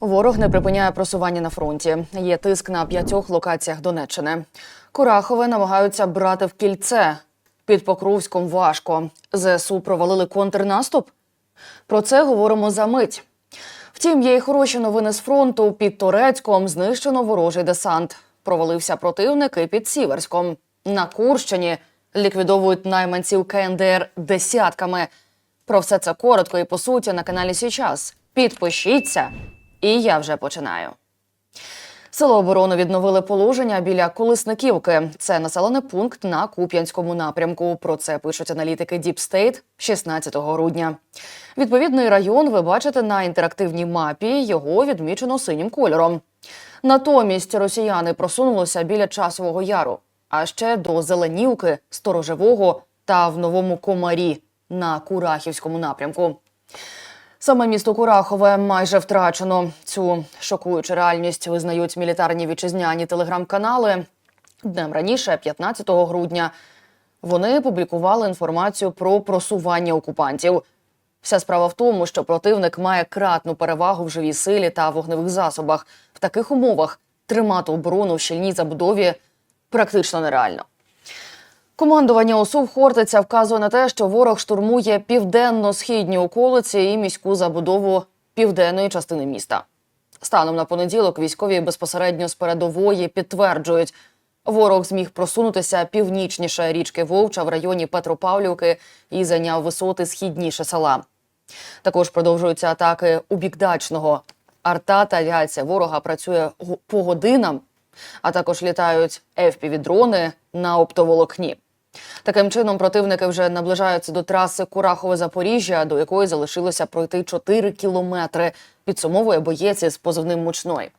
Ворог не припиняє просування на фронті. Є тиск на п'ятьох локаціях Донеччини. Курахове намагаються брати в кільце. Під Покровськом важко. ЗСУ провалили контрнаступ. Про це говоримо за мить. Втім, є й хороші новини з фронту. Під Торецьком знищено ворожий десант. Провалився противник і під Сіверськом. На Курщині ліквідовують найманців КНДР десятками. Про все це коротко і по суті на каналі Січас. Підпишіться, і я вже починаю. Село оборони відновили положення біля Колесниківки. Це населений пункт на Куп'янському напрямку. Про це пишуть аналітики State 16 грудня. Відповідний район ви бачите на інтерактивній мапі. Його відмічено синім кольором. Натомість росіяни просунулися біля часового яру, а ще до Зеленівки, Сторожевого та в Новому Комарі на Курахівському напрямку. Саме місто Курахове майже втрачено. Цю шокуючу реальність визнають мілітарні вітчизняні телеграм-канали. Днем раніше, 15 грудня, вони публікували інформацію про просування окупантів. Вся справа в тому, що противник має кратну перевагу в живій силі та вогневих засобах. В таких умовах тримати оборону в щільній забудові практично нереально. Командування ОСУ Хортиця вказує на те, що ворог штурмує південно-східні околиці і міську забудову південної частини міста. Станом на понеділок військові безпосередньо з передової підтверджують, ворог зміг просунутися північніше річки Вовча в районі Петропавлівки і зайняв висоти східніше села. Також продовжуються атаки у бік дачного. Арта та авіація ворога працює по годинам, а також літають FPV-дрони на оптоволокні. Таким чином, противники вже наближаються до траси Курахове-Запоріжжя, до якої залишилося пройти 4 кілометри. Підсумовує боєць із позивним мучной.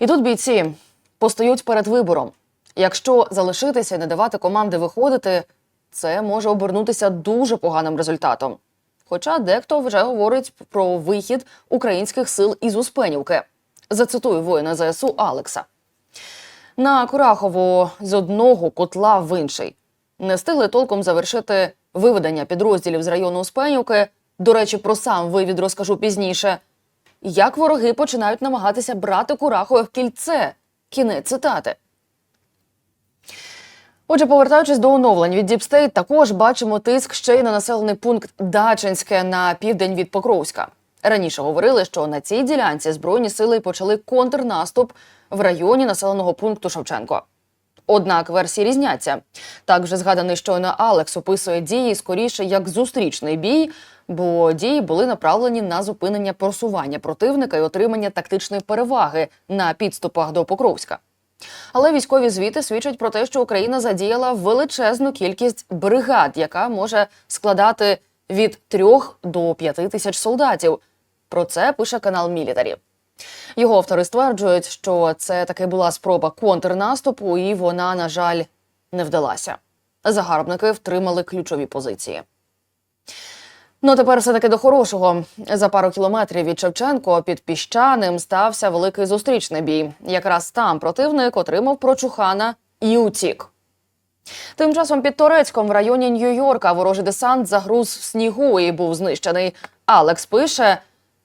І тут бійці постають перед вибором. Якщо залишитися і не давати команди виходити, це може обернутися дуже поганим результатом. Хоча дехто вже говорить про вихід українських сил із Успенівки. Зацитую воїна ЗСУ Алекса. На Курахову з одного котла в інший. Не встигли толком завершити виведення підрозділів з району Успенівки. До речі, про сам вивід розкажу пізніше. Як вороги починають намагатися брати Курахове в кільце. Кінець цитати. Отже, повертаючись до оновлень від Діпстейт, також бачимо тиск ще й на населений пункт Дачинське на південь від Покровська. Раніше говорили, що на цій ділянці збройні сили почали контрнаступ в районі населеного пункту Шевченко. Однак версії різняться. Так вже згаданий щойно Алекс описує дії скоріше як зустрічний бій, бо дії були направлені на зупинення просування противника і отримання тактичної переваги на підступах до Покровська. Але військові звіти свідчать про те, що Україна задіяла величезну кількість бригад, яка може складати від трьох до п'яти тисяч солдатів. Про це пише канал Мілітарі. Його автори стверджують, що це таки була спроба контрнаступу, і вона, на жаль, не вдалася. Загарбники втримали ключові позиції. Ну, тепер все таки до хорошого. За пару кілометрів від Шевченко під піщаним стався великий зустрічний бій. Якраз там противник отримав прочухана і утік. Тим часом під Торецьком в районі Нью-Йорка ворожий десант загруз в снігу і був знищений. Алекс пише: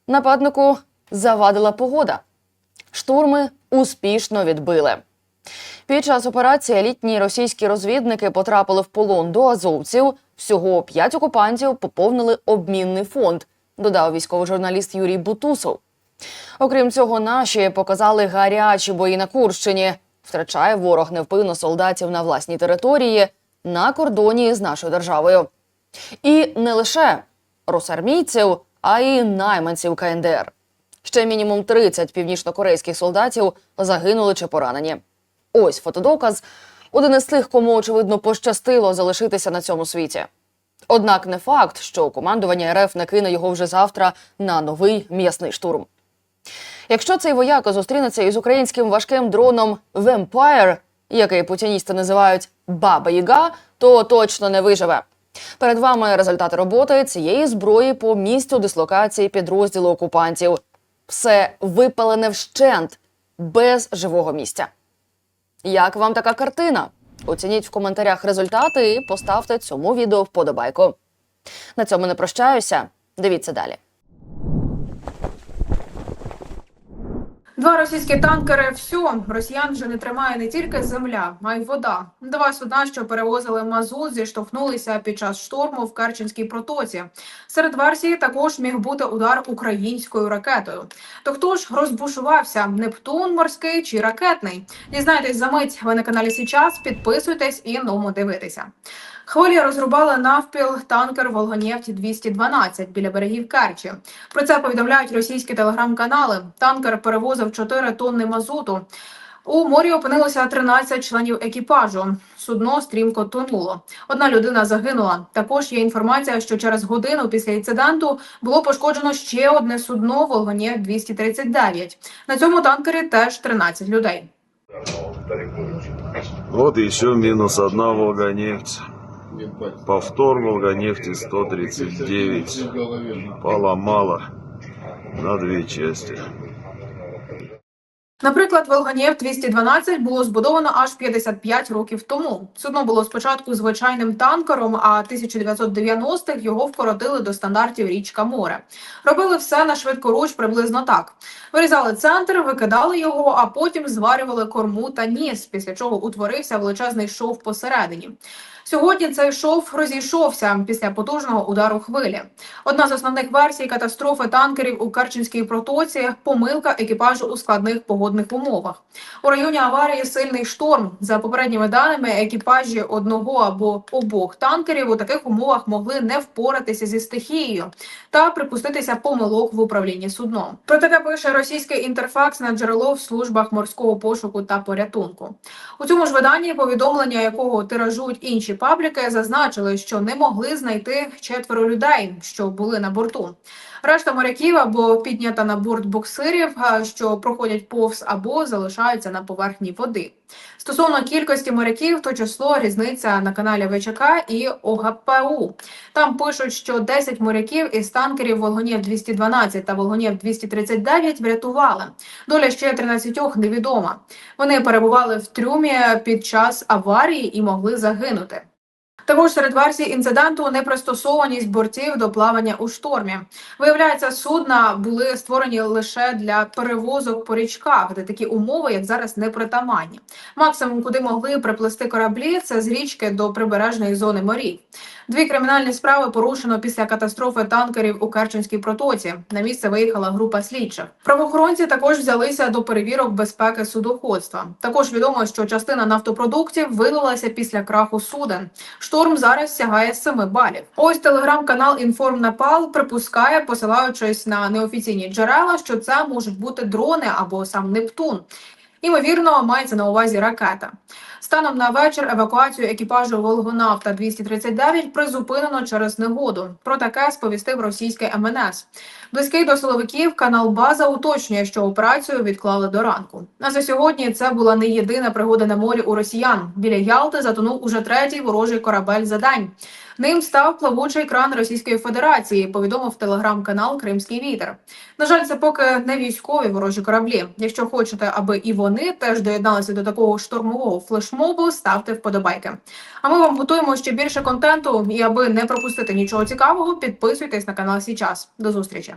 нападнику завадила погода. Штурми успішно відбили. Під час операції елітні російські розвідники потрапили в полон до азовців. Всього п'ять окупантів поповнили обмінний фонд, додав військовий журналіст Юрій Бутусов. Окрім цього, наші показали гарячі бої на Курщині. Втрачає ворог невпинно солдатів на власній території на кордоні з нашою державою. І не лише росармійців, а й найманців КНДР. Ще мінімум 30 північнокорейських солдатів загинули чи поранені. Ось фотодоказ. Один із тих, кому очевидно пощастило залишитися на цьому світі. Однак не факт, що командування РФ не кине його вже завтра на новий м'ясний штурм. Якщо цей вояка зустрінеться із українським важким дроном Vampire, який путіністи називають Баба Яга, то точно не виживе. Перед вами результати роботи цієї зброї по місцю дислокації підрозділу окупантів. Все випалене вщент, без живого місця. Як вам така картина? Оцініть в коментарях результати і поставте цьому відео вподобайку. На цьому не прощаюся. Дивіться далі. Два російські танкери. Все, росіян вже не тримає не тільки земля, а й вода. Два судна, що перевозили мазут, зіштовхнулися під час шторму в Керченській протоці. Серед версій також міг бути удар українською ракетою. То хто ж розбушувався? Нептун морський чи ракетний? Дізнайтесь за мить. Ви на каналі Січас. Підписуйтесь і ному дивитися. Хвилі розрубали навпіл танкер Волгонєфті 212 біля берегів Керчі. Про це повідомляють російські телеграм-канали. Танкер перевозив 4 тонни мазуту. У морі опинилося 13 членів екіпажу. Судно стрімко тонуло. Одна людина загинула. Також є інформація, що через годину після інциденту було пошкоджено ще одне судно Волгонєф 239 На цьому танкері теж 13 людей. Вот еще минус одна Волгонефть. Повтор Волгонефти 139. Поломала на две части. Наприклад, Волганєв 212 було збудовано аж 55 років тому. Судно було спочатку звичайним танкером, а 1990-х його вкоротили до стандартів річка море. Робили все на швидкоруч приблизно так: вирізали центр, викидали його, а потім зварювали корму та ніс, після чого утворився величезний шов посередині. Сьогодні цей шов розійшовся після потужного удару хвилі. Одна з основних версій катастрофи танкерів у Керченській протоці помилка екіпажу у складних погодних умовах. У районі аварії сильний шторм. За попередніми даними, екіпажі одного або обох танкерів у таких умовах могли не впоратися зі стихією та припуститися помилок в управлінні судном. Про таке пише російський інтерфакс на джерело в службах морського пошуку та порятунку. У цьому ж виданні повідомлення, якого тиражують інші пабліки, зазначили, що не могли знайти четверо людей, що були на борту. Решта моряків або піднята на борт буксирів, що проходять повз, або залишаються на поверхні води. Стосовно кількості моряків, то число різниця на каналі ВЧК і ОГПУ. Там пишуть, що 10 моряків із танкерів Волгонєв 212 та Волгонєв 239 врятували. Доля ще 13 невідома. Вони перебували в трюмі під час аварії і могли загинути. Також серед версій інциденту непристосованість бортів до плавання у штормі. Виявляється, судна були створені лише для перевозок по річках, де такі умови, як зараз, не притаманні. Максимум, куди могли приплисти кораблі, це з річки до прибережної зони морів. Дві кримінальні справи порушено після катастрофи танкерів у Керченській протоці. На місце виїхала група слідчих. Правоохоронці також взялися до перевірок безпеки судоходства. Також відомо, що частина нафтопродуктів вилилася після краху суден. Шторм зараз сягає 7 балів. Ось телеграм-канал Інформнапал припускає, посилаючись на неофіційні джерела, що це можуть бути дрони або сам Нептун. Імовірно, мається на увазі ракета. Станом на вечір евакуацію екіпажу Волгонавта 239 призупинено через негоду. Про таке сповістив російське МНС. Близький до силовиків канал База уточнює, що операцію відклали до ранку. А за сьогодні це була не єдина пригода на морі у росіян. Біля Ялти затонув уже третій ворожий корабель за день. Ним став плавучий кран Російської Федерації. Повідомив телеграм-канал Кримський вітер. На жаль, це поки не військові ворожі кораблі. Якщо хочете, аби і вони теж доєдналися до такого штурмового флешмобу, ставте вподобайки. А ми вам готуємо ще більше контенту. І аби не пропустити нічого цікавого, підписуйтесь на канал Січас. До зустрічі.